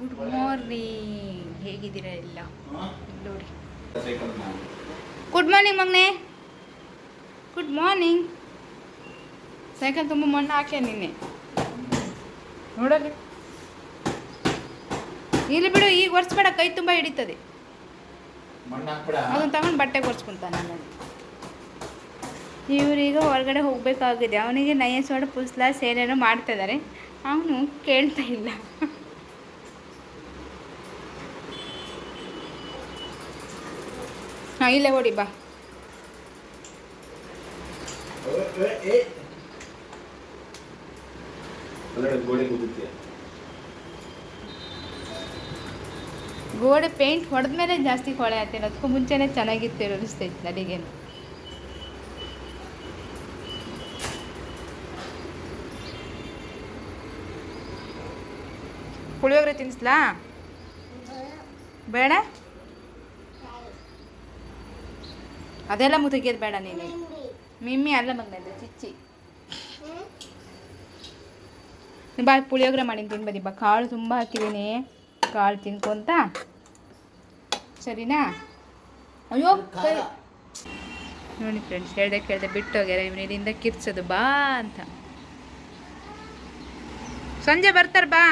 Good morning ಹೇಗಿದ್ದೀರಾ ಎಲ್ಲ? ನೋಡಿ. ಗುಡ್ ಮಾರ್ನಿಂಗ್ ಮಗ್ನೆ. ಗುಡ್ ಮಾರ್ನಿಂಗ್ ಸೈಕಲ್ ತುಂಬ ಮಣ್ಣು ಹಾಕ್ಯ ನಿನ್ನೆ? ನೋಡಲಿ ಇಲ್ಲಿ ಬಿಡು ಈಗ ಒರೆಸ್ಬೇಡ ಕೈ ತುಂಬ ಹಿಡಿತದೆ. ಅದನ್ನು ತಗೊಂಡು ಬಟ್ಟೆಗೆ ಒರೆಸ್ಕೊಂತಾನೆ ಇವರೀಗ ಹೊರಗಡೆ ಹೋಗಬೇಕಾಗಿದೆ. ಅವನಿಗೆ ನಯಸೋಡ ಪುಸ್ಲ ಸೇನೇನೋ ಮಾಡ್ತಾ ಇದ್ದಾರೆ ಅವನು ಕೇಳ್ತಾ ಇಲ್ಲ. ಹಾಂ ಇಲ್ಲೇ ಹೊಡಿ ಬಾ. ಗೋಡೆ ಪೇಂಟ್ ಹೊಡೆದ್ಮೇಲೆ ಜಾಸ್ತಿ ಕೊಳೆ ಆಗ್ತಿಲ್ಲ ಅದಕ್ಕೂ ಮುಂಚೆನೇ ಚೆನ್ನಾಗಿತ್ತು ಅನಿಸ್ತೈತೆ ನನಗೇನು. ಪುಳಿಯೋಗರೆ ತಿನ್ನಿಸ್ಲಾ ಬೇಡ? ಅದೆಲ್ಲ ಮುದುಗಿಯೋದು ಬೇಡ ನೀನು. ಮಿಮ್ಮಿ ಅಲ್ಲ ಮಗನದು ಚಿಚ್ಚಿ. ಬಾ ಪುಳಿಯೋಗರೆ ಮಾಡಿ ತಿನ್ಬದಿ ಬಾ, ಕಾಳು ತುಂಬ ಹಾಕಿದ್ದೀನಿ ಕಾಳು ತಿನ್ಕೊಂತ? ಸರಿನಾ? ಅಯ್ಯೋ ನೋಡಿ ಫ್ರೆಂಡ್ಸ್ ಹೇಳ್ದೆ ಕೇಳ್ದೆ ಬಿಟ್ಟೋಗ್ಯಾರ, ಇವ್ನು ಇಲ್ಲಿಂದ ಕಿರ್ಚೋದು ಬಾ ಅಂತ. ಸಂಜೆ ಬರ್ತಾರೆ, ಬಾ.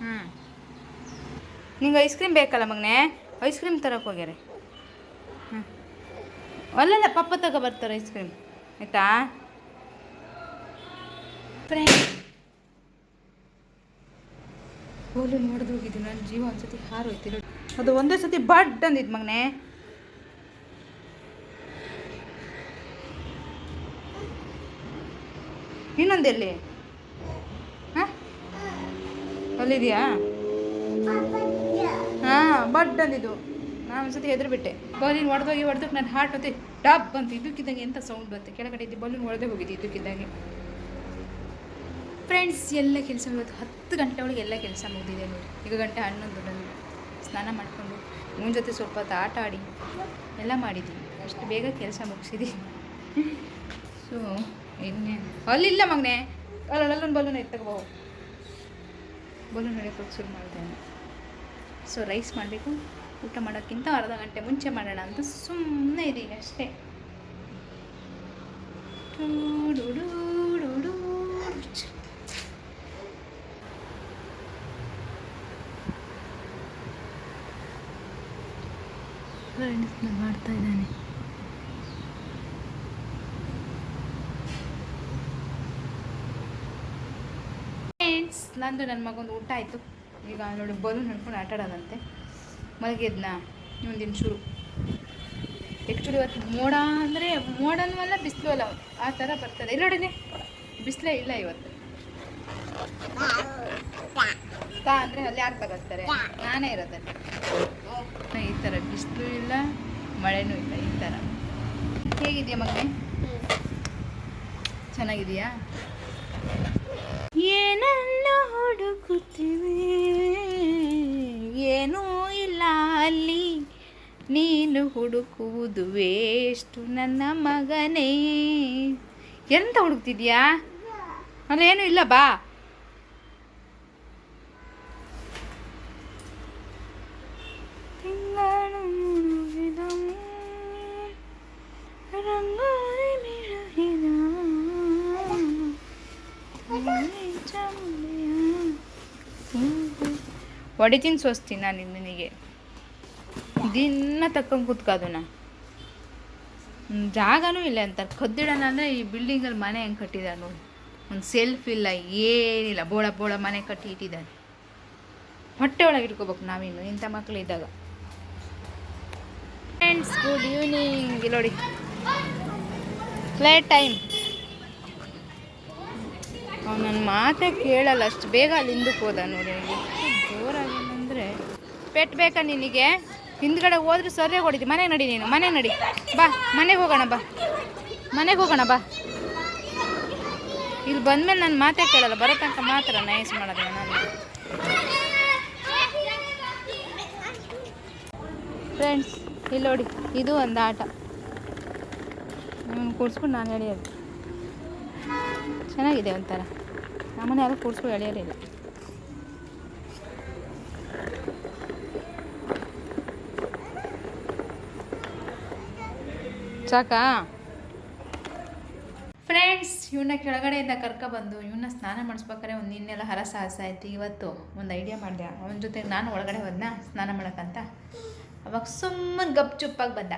ಹ್ಞೂ ನಿಂಗೆ ಐಸ್ ಕ್ರೀಮ್ ಬೇಕಲ್ಲ ಮಗನೇ? ಐಸ್ ಕ್ರೀಮ್ ತರಕ್ಕೆ ಹೋಗ್ಯಾರೆ. ಅಲ್ಲಲ್ಲ ಪಪ್ಪ ತಗೋ ಬರ್ತಾರೆ ಐಸ್ ಕ್ರೀಮ್ ಆಯಿತಾ? ಫ್ರೆಂಡ್ ಗೋಲು ನೋಡ್ದು ಹೋಗಿದ್ದು ನನ್ನ ಜೀವ ಒಂದ್ಸತಿ ಹಾರೋಯ್ತು. ಹೋಯ್ತಿರೋ ಅದು ಒಂದೇ ಸತಿ ಬಡ್ ಅಂದಿದ್ದು ಮಗನೆ. ಇನ್ನೊಂದೆಲ್ಲಿ ಹಾಂ? ಅಲ್ಲಿದೆಯಾ? ಹಾಂ ಬಡ್ ಅಂದಿದ್ದು. ನಾನು ಒಂದ್ಸತಿ ಹೆದ್ರು ಬಿಟ್ಟೆ ಬಲೂನ್ ಹೊಡೆದೋಗಿ ಹೊಡೆದಕ್ಕೆ ನನ್ನ ಹಾರ್ಟ್ ಮತ್ತೆ ಡಬ್ ಬಂತು. ಇದಕ್ಕಿದ್ದಂಗೆ ಎಂಥ ಸೌಂಡ್ ಬಂತು? ಕೆಳಗಡೆ ಇದ್ದು ಬಲೂನ್ ಹೊಡೆದೇ ಹೋಗಿದ್ದು ಇದಕ್ಕಿದ್ದಂಗೆ ಫ್ರೆಂಡ್ಸ್ ಎಲ್ಲ ಕೆಲಸ ಇವತ್ತು ಹತ್ತು ಗಂಟೆ ಒಳಗೆ ಎಲ್ಲ ಕೆಲಸ ಮುಗಿದಿದೆ ನೋಡಿ. ಈಗ ಗಂಟೆ ಹನ್ನೊಂದು ನನಗೆ ಸ್ನಾನ ಮಾಡಿಕೊಂಡು ಇವನ ಜೊತೆ ಸ್ವಲ್ಪ ಹೊತ್ತು ಆಟ ಆಡಿ ಎಲ್ಲ ಮಾಡಿದ್ದೀನಿ. ಅಷ್ಟು ಬೇಗ ಕೆಲಸ ಮುಗಿಸಿದ್ದೀನಿ ಸೊ ಇನ್ನೇನು ಅಲ್ಲಿಲ್ಲ ಮಗನೆ. ಅಲ್ಲೊಂದು ಬಲೂನ್ ಎತ್ತಗೋ ಬಲೂನ್ ಹೊಡೆಯೋಕೆ ಶುರು ಮಾಡಿದೆ ಸೊ ರೈಸ್ ಮಾಡಬೇಕು? ಊಟ ಮಾಡೋಕ್ಕಿಂತ ಅರ್ಧ ಗಂಟೆ ಮುಂಚೆ ಮಾಡೋಣ ಅಂತ ಸುಮ್ಮನೆ ಇದೀಗ ಅಷ್ಟೇ. ಮಾಡ್ತಾ ಇದ್ದಾನೆ. ಫ್ರೆಂಡ್ಸ್ ನಂದು ನನ್ನ ಮಗೊಂದು ಊಟ ಆಯಿತು. ಈಗ ನೋಡಿ ಬಲೂನ್ ಹಿಡ್ಕೊಂಡು ಆಟ ಆಡೋದಂತೆ ಮಲಗಿದ್ನ? ಮುಂದಿನ ಶುರು. ಆ್ಯಕ್ಚುಲಿ ಇವತ್ತು ಮೋಡ ಅಂದರೆ ಮೋಡನೂ ಅಲ್ಲ, ಬಿಸಿಲು ಅಲ್ಲ. ಆ ಥರ ಬರ್ತದೆ. ಇಲ್ಲ ನೋಡಿನಿ ಬಿಸಿಲೇ ಇಲ್ಲ ಇವತ್ತು. ತಾ ಅಂದರೆ ಅಲ್ಲಿ ಯಾರು ತಗೋತಾರೆ? ನಾನೇ ಇರೋದಲ್ಲಿ ಈ ಥರ ಬಿಸಿಲು ಇಲ್ಲ, ಮಳೆನೂ ಇಲ್ಲ, ಈ ಥರ. ಹೇಗಿದೆಯಾ ಮಗನೆ? ಚೆನ್ನಾಗಿದೆಯಾ? ಏನನ್ನ ಹುಡುಕುತ್ತೀವಿ? ಏನೂ ಅಲ್ಲಿ ನೀನು ಹುಡುಕುವುದು ವೇಷ್ಟು ನನ್ನ ಮಗನೇ. ಎಂತ ಹುಡುಕ್ತಿದ್ಯಾ? ಅಲ್ಲೇನು ಇಲ್ಲ ಬಾ. ಹೊಡಿತೀನಿ ಸೋಸ್ತೀನಿ ನಾನು ನಿನಗೆ ದಿನ ತಕ್ಕೊಂಡು ಕುತ್ಕೋದು ನಾ ಹ್ಮ್, ಜಾಗನೂ ಇಲ್ಲ ಅಂತಾರೆ ಕದ್ದಿಡೋಣ ಅಂದರೆ ಈ ಬಿಲ್ಡಿಂಗಲ್ಲಿ ಮನೆ ಹೆಂಗೆ ಕಟ್ಟಿದ್ದಾರೆ ನೋಡಿ. ಒಂದು ಸೆಲ್ಫ್ ಇಲ್ಲ ಏನಿಲ್ಲ. ಬೋಳ ಬೋಳ ಮನೆ ಕಟ್ಟಿ ಇಟ್ಟಿದ್ದಾರೆ. ಹೊಟ್ಟೆ ಒಳಗೆ ಇಟ್ಕೋಬೇಕು ನಾವಿನ್ನು ಇಂಥ ಮಕ್ಕಳು ಇದ್ದಾಗ. ಫ್ರೆಂಡ್ಸ್ ಗುಡ್ ಈವ್ನಿಂಗ್ ನೋಡಿ. ಪ್ಲೇ ಟೈಮ್ ನನ್ನ ಮಾತೇ ಕೇಳಲ್ಲ ಅಷ್ಟು ಬೇಗ ಅಲ್ಲಿ ಹಿಂದಕ್ಕೆ ಹೋದ ನೋಡಿ. ಜೋರಾಗಿ ಅಂದರೆ. ಪೆಟ್ ಬೇಕಾ ನಿನಗೆ? ಹಿಂದ್ಗಡೆ ಹೋದ್ರೆ ಸರಿಯಾಗಿ ಹೊಡಿತಿ. ಮನೆಗೆ ನಡಿ ನೀನು ಮನೆಗೆ ನಡಿ. ಬಾ, ಮನೆಗೆ ಹೋಗೋಣ, ಬಾ. ಮನೆಗೆ ಹೋಗೋಣ, ಬಾ. ಇಲ್ಲಿ ಬಂದ್ಮೇಲೆ ನನ್ನ ಮಾತೇ ಕೇಳಲ್ಲ, ಬರೋ ಮಾತ್ರ ನೈಸ್ ಮಾಡೋದು ನಾನು. ಫ್ರೆಂಡ್ಸ್ ಇಲ್ಲಿ ನೋಡಿ, ಇದು ಒಂದು ಆಟ. ನಿಮ್ಮನ್ನು ಕೂರಿಸ್ಕೊಂಡು ನಾನು ಎಳೆಯೋದು. ಚೆನ್ನಾಗಿದೆ ಒಂಥರ. ನಮ್ಮನೆ ಯಾರು ಕೂರಿಸ್ಕೊಂಡು ಎಳೆಯೋರಿಲ್ಲ ಸಾಕಾ ಫ್ರೆಂಡ್ಸ್ ಇವನ್ನ ಕೆಳಗಡೆಯಿಂದ ಕರ್ಕೊಬಂದು ಇವನ್ನ ಸ್ನಾನ ಮಾಡಿಸ್ಬೇಕಾದ್ರೆ ಒಂದು ನಿನ್ನೆಲ್ಲ ಹರಸಾಹಸ ಆಯ್ತು. ಇವತ್ತು ಒಂದು ಐಡಿಯಾ ಮಾಡಿದೆ. ಅವನ ಜೊತೆಗೆ ನಾನು ಒಳಗಡೆ ಹೋದ್ನ ಸ್ನಾನ ಮಾಡೋಕ್ಕಂತ. ಅವಾಗ ಸುಮ್ಮನೆ ಗಪ್ ಚುಪ್ಪಾಗಿ ಬಂದ.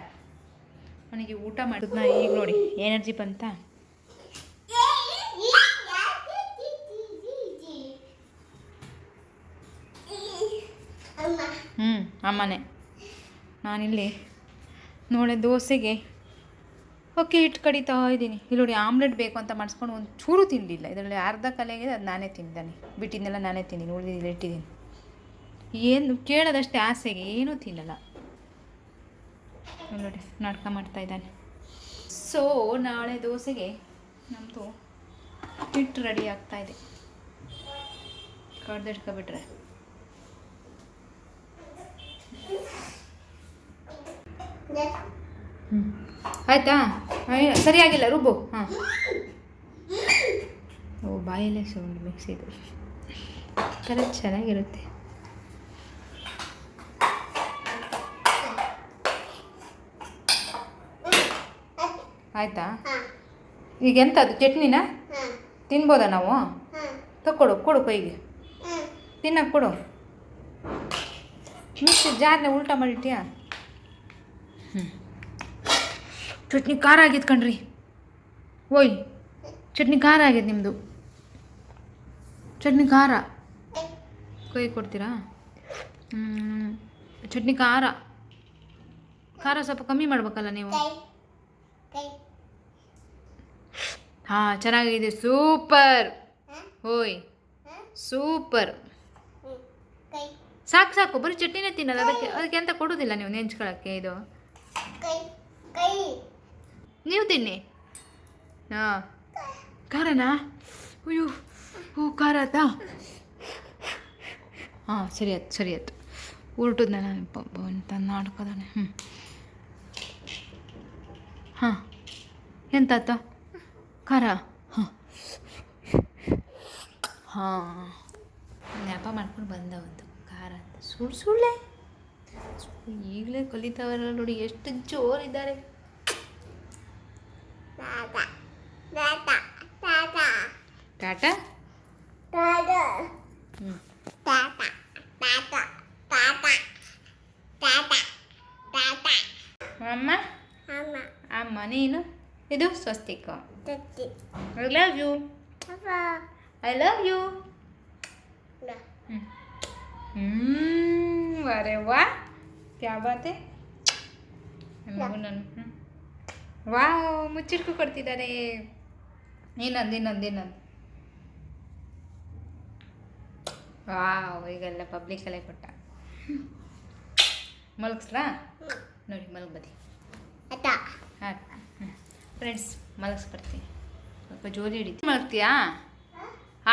ಅವನಿಗೆ ಊಟ ಮಾಡಿದ್ನ. ಈಗ ನೋಡಿ, ಎನರ್ಜಿ ಬಂತ? ಹ್ಞೂ ಅಮ್ಮನೇ. ನಾನಿಲ್ಲಿ ನೋಡೆ ದೋಸೆಗೆ ಓಕೆ ಹಿಟ್ಟು ಕಡಿತಾ ಇದ್ದೀನಿ. ಇಲ್ಲಿ ನೋಡಿ ಆಮ್ಲೆಟ್ ಬೇಕು ಅಂತ ಮಾಡಿಸ್ಕೊಂಡು ಒಂದು ಚೂರು ತಿನ್ನಲಿಲ್ಲ ಇದರಲ್ಲಿ ಅರ್ಧ ಕಲೆಗೆ ಅದು ನಾನೇ ತಿಂದಾನೆ ಬಿಟ್ಟಿದ್ದೆಲ್ಲ ನಾನೇ ತಿಂದೀನಿ ಉಳಿದಿಲ್ಲ ಇಟ್ಟಿದ್ದೀನಿ. ಏನು ಕೇಳೋದಷ್ಟೇ ಆಸೆಗೆ ಏನೂ ತಿನ್ನಲ್ಲ. ನೋಡಿ, ನಾಟಕ ಮಾಡ್ತಾ ಇದ್ದಾನೆ. ಸೊ ನಾಳೆ ದೋಸೆಗೆ ನಮ್ಮದು ಹಿಟ್ಟು ರೆಡಿ ಆಗ್ತಾ ಇದೆ. ಕಡ್ದಿಟ್ಕೊಬಿಟ್ರೆ ಹ್ಞೂ ಸರಿಯಾಗಿಲ್ಲ ರುಬ್ಬು ಹಾಂ. ಓ, ಬಾಯಲ್ಲೇ ಸೌಂಡ್ ಮಿಕ್ಸಿದು ಕರೆಕ್ಟ್ ಚೆನ್ನಾಗಿರುತ್ತೆ. ಆಯ್ತಾ? ಈಗ ಎಂಥದ್ದು ಚಟ್ನಿನ? ತಿನ್ಬೋದಾ ನಾವು? ತಕ್ಕೊಡು, ಕೊಡು ಕೈಗೆ. ತಿನ್ನಕ್ಕೆ ಕೊಡು. ಮಿಕ್ಸಿ ಜಾರ್ನೆ ಉಲ್ಟಾ ಮಾಡಿಟ್ಟಿಯಾ ಹ್ಞೂ ಚಟ್ನಿ ಖಾರ ಆಗಿತ್ತು ಕಣ್ರಿ. ಓಯ್ ಚಟ್ನಿ ಖಾರ ಆಗಿದೆ ನಿಮ್ಮದು ಚಟ್ನಿ ಖಾರ. ಕೈ ಕೊಡ್ತೀರಾ. ಚಟ್ನಿ ಖಾರ. ಖಾರ ಸ್ವಲ್ಪ ಕಮ್ಮಿ ಮಾಡ್ಬೇಕಲ್ಲ ನೀವು? ಹಾಂ ಚೆನ್ನಾಗಿದೆ ಸೂಪರ್. ಓಯ್ ಸೂಪರ್. ಸಾಕು ಸಾಕು ಬರೀ ಚಟ್ನಿನೇ ತಿನ್ನಲ್ಲ ಅದಕ್ಕೆ ಅದಕ್ಕೆ ಎಂತ ಕೊಡೋದಿಲ್ಲ ನೀವು ನೆಂಚ್ಕೊಳ್ಳೋಕ್ಕೆ ಇದು? ನೀವು ತಿನ್ನಿ. ಹಾಂ. ಖಾರನಾ? ಅಯ್ಯೋ ಹೂ ಖಾರ ಆಯ್ತಾ? ಹಾಂ, ಸರಿ ಆಯ್ತು ಸರಿ ಆಯ್ತು. ಉಲ್ಟದ ನಾನು ಅಂತ ನಾಡ್ಕೋದಾನೆ ಹ್ಞೂ ಹಾಂ. ಎಂತಾತ ಖಾರ? ಹಾಂ. ಹಾಂ. ನೆಪ ಮಾಡ್ಕೊಂಡು ಬಂದ ಒಂದು ಖಾರ ಅಂತ. ಸುಳ್ಳು ಸುಳ್ಳೆ? ಈಗಲೇ ಕಲಿತಾವಲ್ಲ ನೋಡಿ ಎಷ್ಟು ಜೋರಿದ್ದಾರೆ. ಟಾಟಾ ಹ್ಞೂ ಅಮ್ಮ ಅಮ್ಮ ನೀನು ಇದು Swastika I love you I love you hmm ಅರೆ ವಾ ಕ್ಯಾ ಬಾತ್ ಹೈ ಮಗು ನಾನು ಹ್ಮ್. Wow ಮುಚ್ಚಿಟ್ಕು ಕೊಡ್ತಿದ್ದಾರೆ ಇನ್ನೊಂದು ಇನ್ನೊಂದು ಇನ್ನೊಂದು. ವಾವ್ ಈಗೆಲ್ಲ ಪಬ್ಲಿಕಲ್ಲೇ ಕೊಟ್ಟ. ಮಲಗಿಸ್ಲಾ? ನೋಡಿ ಮಲಗ್ಬದಿ. ಹಾಂ ಫ್ರೆಂಡ್ಸ್ ಮಲಗಿಸ್ಬರ್ತೀನಿ. ಸ್ವಲ್ಪ ಜೋಲಿ ಹಿಡಿತೀನಿ ಮಲಗ್ತೀಯಾ?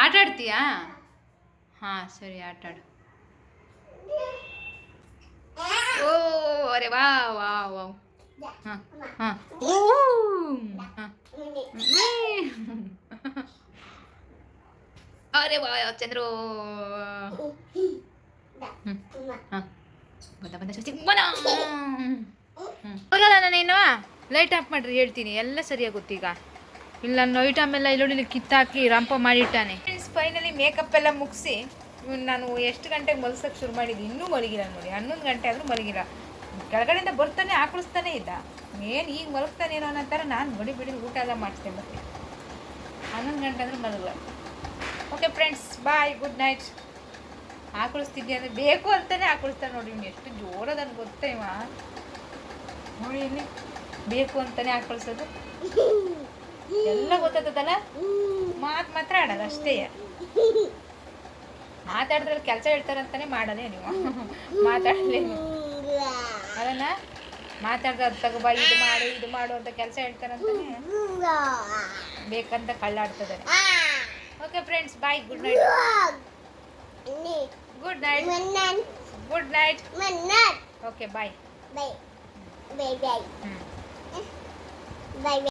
ಆಟ ಆಡ್ತೀಯಾ? ಹಾಂ ಸರಿ ಆಟ ಆಡು. ಓ ಅರೆ ವಾ ವಾ ವಾ ಹಾಂ. ಹಾಂ. ಅರೆ ವಾ ಚಂದ್ರು. ಬಂದ ಬಂದ ಸ್ವಸ್ತಿ ಬನ. ಹೋಗಲ್ಲ ನೀನು? ಲೈಟ್ ಆಫ್ ಮಾಡ್ರಿ ಹೇಳ್ತೀನಿ. ಎಲ್ಲ ಸರಿಯಾಗುತ್ತೆ ಈಗ. ಇಲ್ಲ ನೈಟ್ ಆಮೇಲೆ ಈರುಳ್ಳಿ ಕಿತ್ತಾಕಿ ರಂಪ ಮಾಡಿಟ್ಟಾನೆ. ಫೈನಲಿ ಮೇಕಪ್ ಎಲ್ಲ ಮುಗಿಸಿ ನಾನು ಎಷ್ಟು ಗಂಟೆಗೆ ಮಲಸಕ್ಕೆ ಶುರು ಮಾಡಿದ್ದು? ಇನ್ನೂ ಮಲಗಿಲ್ಲ ನೋಡಿ. ಹನ್ನೊಂದು ಗಂಟೆ ಆದರೂ ಮಲಗಿಲ್ಲ. ಕೆಳಗಡೆಯಿಂದ ಬರ್ತಾನೆ, ಆಕಳಿಸ್ತಾನೆ ಇದ್ದ. ಏನು ಈಗ ಮಲಗ್ತಾನೇನೋ ಅನ್ನೋ ಥರ ನಾನು ಬಡಿ ಬಿಡಿ, ಊಟ ಎಲ್ಲ ಮಾಡಿಸ್ತೇನೆ ಮತ್ತೆ ಹನ್ನೊಂದು ಗಂಟೆ ಅಂದ್ರೆ ಮಲಗಲ್ಲ. Okay friends bye good night ಆಕಳಿಸ್ತಿದ್ದೆ ಅಂದರೆ ಬೇಕು ಅಂತಲೇ ಆಕಳಿಸ್ತಾನೆ ನೋಡಿ ಇವ್ನು ಎಷ್ಟು ಜೋರದನ್ನು ಗೊತ್ತಾ ಇವ. ನೋಡಿ ಇಲ್ಲಿ, ಬೇಕು ಅಂತಲೇ ಆಕಳಿಸೋದು. ಎಲ್ಲ ಗೊತ್ತಾಗ್ತದಲ್ಲ ಮಾತು ಮಾತ್ರ ಆಡೋದು ಅಷ್ಟೇ. ಮಾತಾಡಿದ್ರೆ ಕೆಲಸ ಹೇಳ್ತಾರಂತಾನೆ ಮಾಡೋದೇ ನೀವು ಮಾತಾಡಲೇ ಅದನ್ನ ಮಾತಾಡ್ದ ತಗೋಬಾ ಇದು ಮಾಡು ಇದು ಮಾಡು ಅಂತ ಕೆಲಸ ಹೇಳ್ತಾನಂತಾನೆ. ಬೇಕಂತ ಕಳ್ಳಾಡ್ತದೆ okay friends bye good night good night good night okay bye bye bye Bye.